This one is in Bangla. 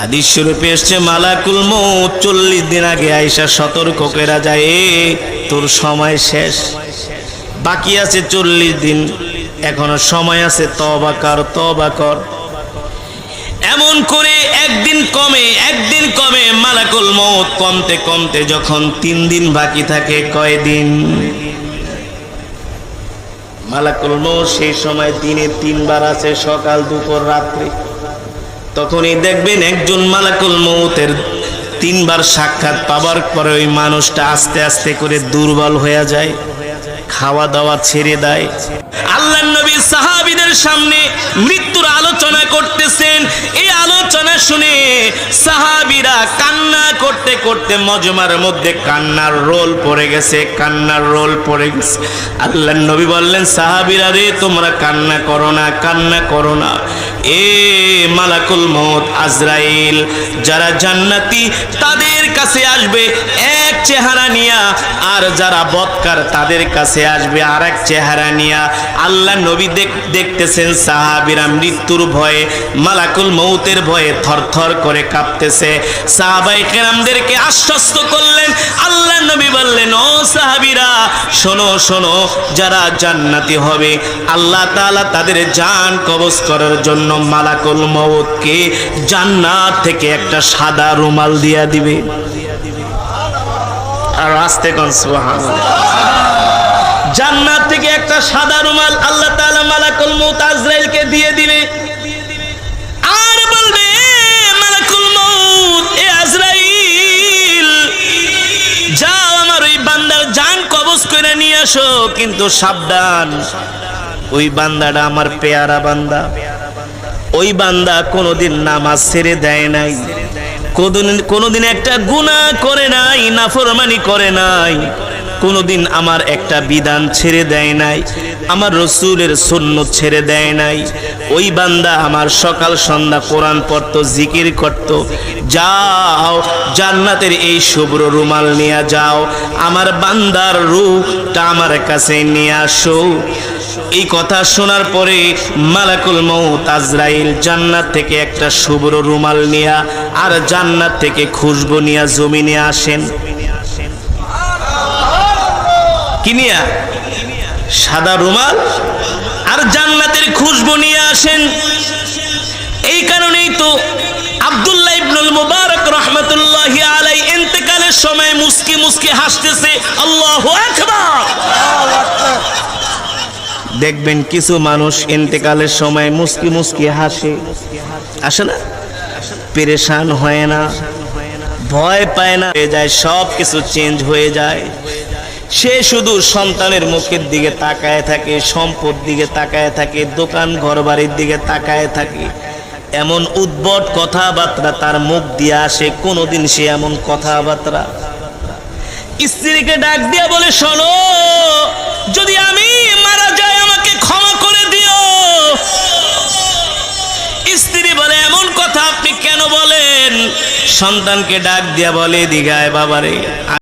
হাদিস শরীফে এসছে, মালাকুল মৌত চল্লিশ দিন আগে আইসা সতর্ক কেরা যায় তোর সময় শেষ। বাকি আছে চল্লিশ দিন। এখনও সময় আছে তবা কর তবা কর। এমন করে একদিন কমে একদিন কমে মালাকুল মৌত কমতে কমতে যখন তিন দিন বাকি থাকে কয়দিন মালাকুল মৌত সেই সময় দিনে তিনবার আছে, সকাল, দুপুর, রাত্রি। তখনই দেখবেন একজন মালাকুল মৌতের তিনবার সাক্ষাৎ পাবার পরে ওই মানুষটা আস্তে আস্তে করে দুর্বল হয়ে যায় খাওয়া দাওয়া ছেড়ে দেয়। আল্লাহ নবী সাহাবিদের সামনে মৃত্যুর আলোচনা করতেছেন। এই আলোচনা শুনে সাহাবিরা কান্না করতে করতে মজমার মধ্যে কান্নার রোল পড়ে গেছে, কান্নার রোল পড়ে গেছে। আল্লাহ নবী বললেন, সাহাবিরা রে, তোমরা কান্না করো না, কান্না করো না। এ মালাকুল মত আজরাইল, যারা জান্নাতি তাদের কাছে আসবে এক চেহারা নিয়া, আর যারা বৎকার তাদের কাছে আসবে আর এক চেহারা নিয়া। আল্লাহ নবী দেখতেছেন সাহাবিরা মৃত্যুর ভয়ে, মালাকুল মৌতের ভয়ে থরথর করে কাঁপতেছে। সাহাবাই কেরামদেরকে আশ্বস্ত করলেন, আল্লাহ নবী বললেন, ও সাহাবিরা শোনো শোনো, যারা জান্নাতি হবে, আল্লাহ তাআলা তাদের জান কবজ করার জন্য মালাকুল মৌতকে জান্নাত থেকে একটা সাদা রুমাল দিয়া দিবে। আর আসতে কোন জান্নাত থেকে একটা সাদা রুমাল আল্লাহ তাআলা মালাকুল মউত আজরাইলকে দিয়ে দিবে আসো, কিন্তু সাবধান। ওই বান্দাটা আমার পেয়ারা বান্দা। ওই বান্দা কোনোদিন নামাজ ছেড়ে দেয় নাই। কোনোদিন একটা গুনা করে নাই, নাফরমানি করে নাই। কোনোদিন আমার একটা বিধান ছেড়ে দেয় নাই। আমার রসুলের সৈন্য ছেড়ে দেয় নাই। ওই বান্দা আমার সকাল সন্ধ্যা কোরআন পড়তো, জিকির করত। যাও, জান্নাতের এই শুভ্র রুমাল নিয়ে যাও। আমার বান্দার রূপটা আমার কাছে নিয়ে আসো। এই কথা শোনার পরে মালাকুল মৌত আজরাইল জান্নাত থেকে একটা শুভ্র রুমাল নিয়া আর জান্নাত থেকে খুশবু নিয়া জমিনে আসেন। কি নিয়া? সাদা রুমাল? আর জান্নাতের খুশবু নিয়ে আসেন। এই কারণেই তো আব্দুল্লাহ ইবনুল মুবারক রহমতুল্লাহ আলাই ইন্তেকালের সময় মুস্কি মুস্কি হাসতেছে, আল্লাহ দেখবেন কিছু মানুষ ইন্তেকালের সময় মুস্কি মুস্কি হাসে। আসে না? পেরেশান হয় না, ভয় পায় না। হয়ে যায় সব কিছু চেঞ্জ হয়ে যায়। সে শুধু সন্তানের মুখের দিকে তাকায় থাকে, সম্পদ দিকে তাকায় থাকে, দোকান ঘর বাড়ির দিকে তাকায় থাকে। এমন উদ্ভট কথাবার্তা তার মুখ দিয়ে আসে, কোনোদিন সে এমন কথাবার্তা। স্ত্রীকে ডাক দিয়া বলে, শোনো, যদি আমি মারা যাই, আমাকে ক্ষমা করে দিও। স্ত্রী বলে, এমন কথা আপনি কেন বলেন? সন্তানকে ডাক দিয়া বলে দিঘায় বাবারে